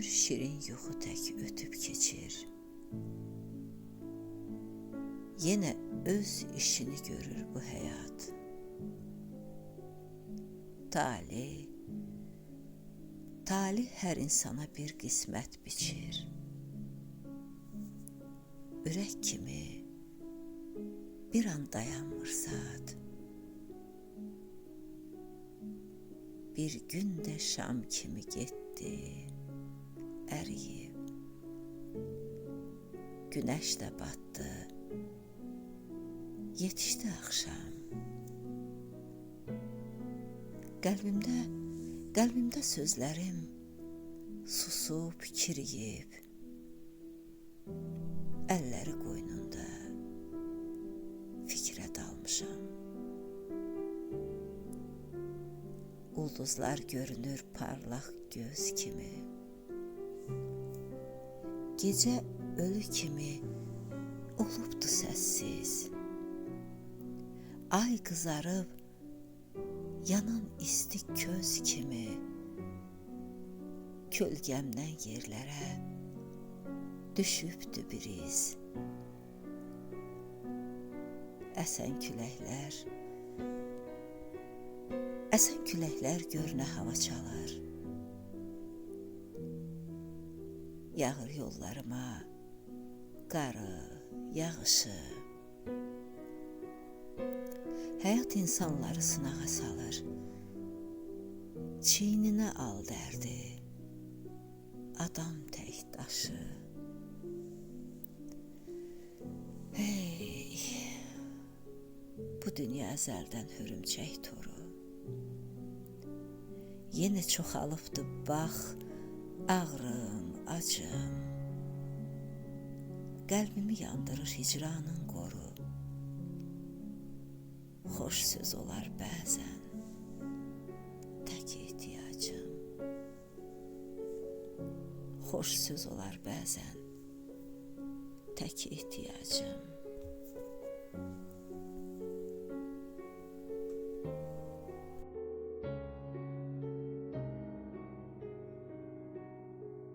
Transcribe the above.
Ömür şirin yuxu tək ötüb keçir. Yenə öz işini görür bu həyat. Talih Talih hər insana bir qismət biçir. Ürək kimi bir an dayanmır saat. Bir gün də şam kimi getdi, əriyib. Günəş də batdı. Yetişdi axşam. Qəlbimdə, qəlbimdə sözlərim susub, kiriyib. Əlləri qoynunda fikrə dalmışam. Ulduzlar görünür parlaq göz kimi. Gecə ölü kimi olubdu səssiz. Ay qızarıb yanan isti köz kimi kölgəmdən yerlərə düşübdü bir iz. Əsən küləklər Əsən küləklər görünə hava çalar. Yağır yollarıma qarı, yağışı. Həyat insanları sınağa salır. Çiyninə al dərdi. Adam tək daşı. Hey. Bu dünya əzəldən hörümçək toru. Yenə çoxalıbdı bax, ağrım, acım. Qəlbimi yandırır hicranın qoru. Xoş söz olar bəzən. Tək ehtiyacım. Xoş söz olar bəzən. Tək ehtiyacım.